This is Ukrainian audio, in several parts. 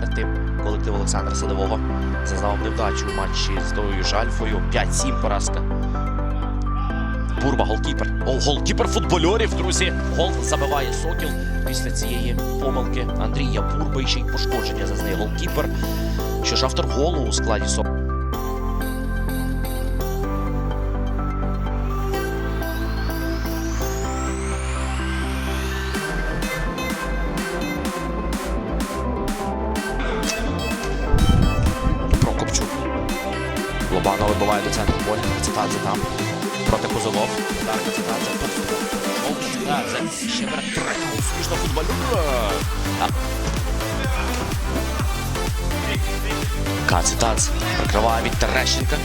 Перед колектив Олександра Садового зазнав невдачу у матчі з Довою Жальфою. 5-7 поразка. Бурба, голкіпер. О, голкіпер футбольорів, друзі. Гол забиває Сокіл після цієї помилки. Андрія Бурба і ще й пошкодження зазнає голкіпер. Що ж автор голу у складі Сокіл. Центру поля. Цитадзе там. Проти Кузолов. Удар Кацитадзе. Шов Кацитадзе. Ще бере третя успішно футболює. А- Кацитадзе. Прикриває від Терещенка.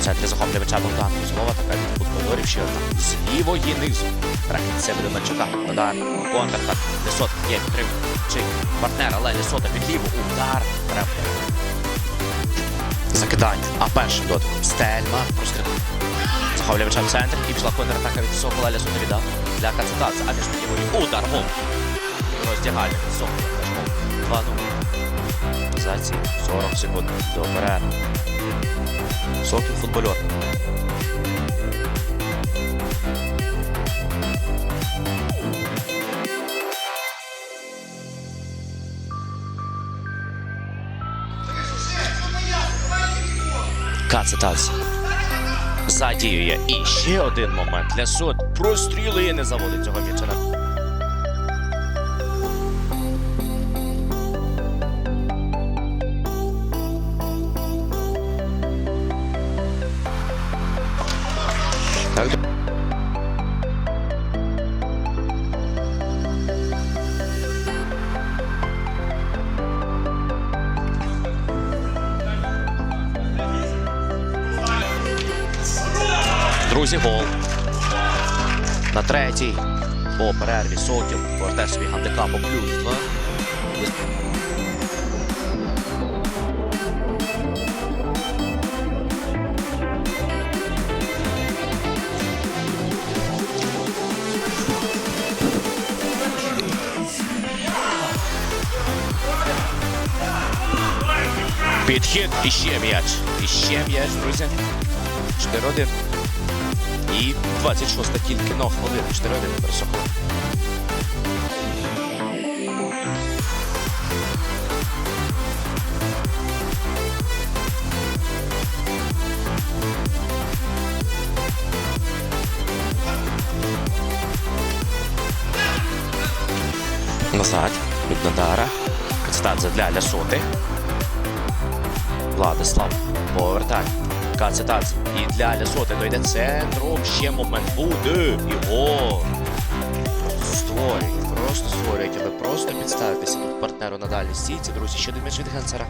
В центрі захоплює м'яча Богдан Кузолова. Така від футболерів ще одна. З лівої низу. Рахіт себе до Мельчака. Удар. Контратак. Лесот є підтримка. Чи партнер, але Лесота під ліву. Удар. Прям закидання. А першим дотиком Стельма. Захоплює м'яча в центр і пішла контратака від Сокола Лясу не. Для Кацетадзе. А між лівою удар гол. Роздягальник Сокола. 2-0. За ці 40 секунд до перерви. Сокіл футбольор. Кацетадзе. Задіює. І ще один момент. Лясот прострілює, не заводить цього м'яча. Друзі, гол. На третій. По перерві Сокіл повертає собі гандикапом плюс 2. Підхід і м'яч. І ще м'яч, друзі. 4-1. І 26 тільки но хвилина. 4-1 пересохли. Назад. Надара. Кацетадзе для Лясоти. Владислав. Повертає. Кацетадзе. І для Лясоти дойде центром. Ще момент буде. Просто створюють. Просто створюють. Але просто підставитися тут партнеру на дальній стійці. Друзі, ще один м'яч від Генцера.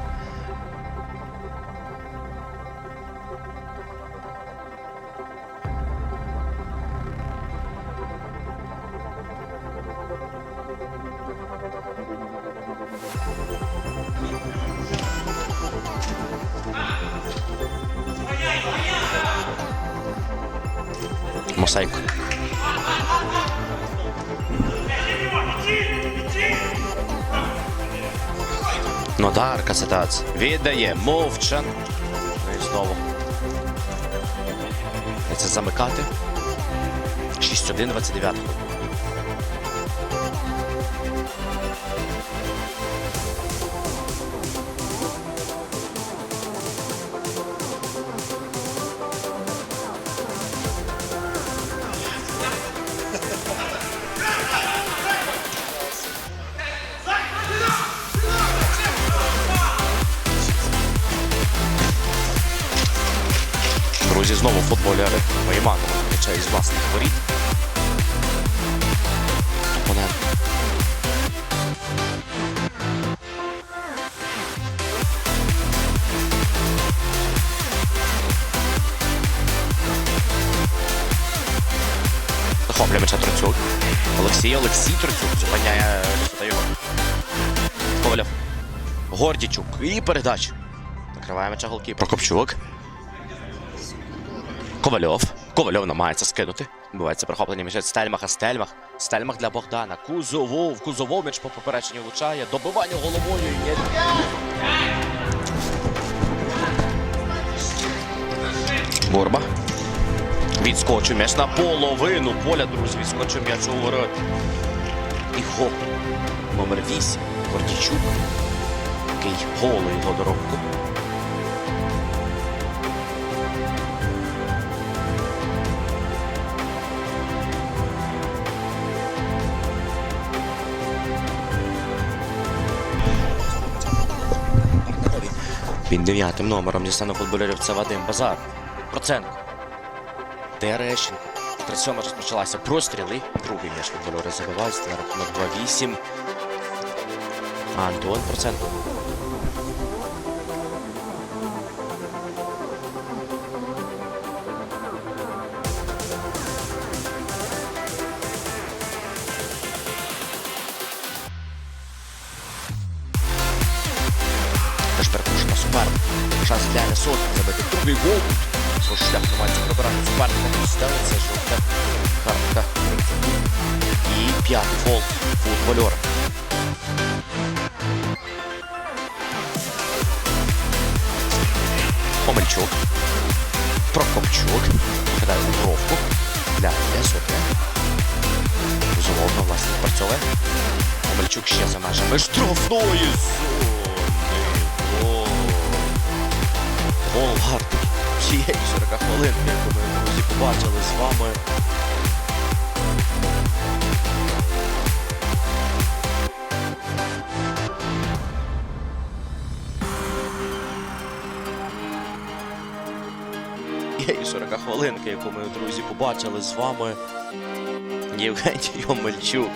Мосейко. Нодар Касетац віддає мовчан. Ну і знову. Це замикати. 6-1, 29 Друзі, знову футболери Вайманова м'яча із власних воріт. Опонент. Захоплює м'яча Троцюк. Олексій Олексій Троцюк зупиняє його. Ковалев. Гордічук. І передача. Накриває м'яча голки. Прокопчук. Ковальов. Ковальов намагається скинути. Бувається прихоплення між Стельмаха, Стельмах. Стельмах для Богдана. Кузовов. Кузовов м'яч по попереченню влучає. Добивання головою. Є... Бурба. Відскочив м'яч на половину поля, друзі. Відскочив м'яч у ворот. І гол. Номер 8. Гордійчук. Який голий його. Під дев'ятим номером дістану футболерів це Вадим Базар. Проценко. Терещенко. 37 розпочалася простріли. Другий м'яч футболери забивають. На рахунок 2-8. Антон Проценко. Для Лясот забити другий гол. Свій шлях намагається прибирати суперника. Ставиться жовта картка. І п'ятий фол футбольора. Омельчук. Прокопчук. Кидає у бровку. Для Лясота. Золото, власне, працьове. Омельчук ще за межами штрафної зони. Гарний. Цієї 40 хвилин, яку ми, друзі, побачили з вами. Цієї 40 хвилинки, яку ми, друзі, побачили з вами. Євгеній Омельчук.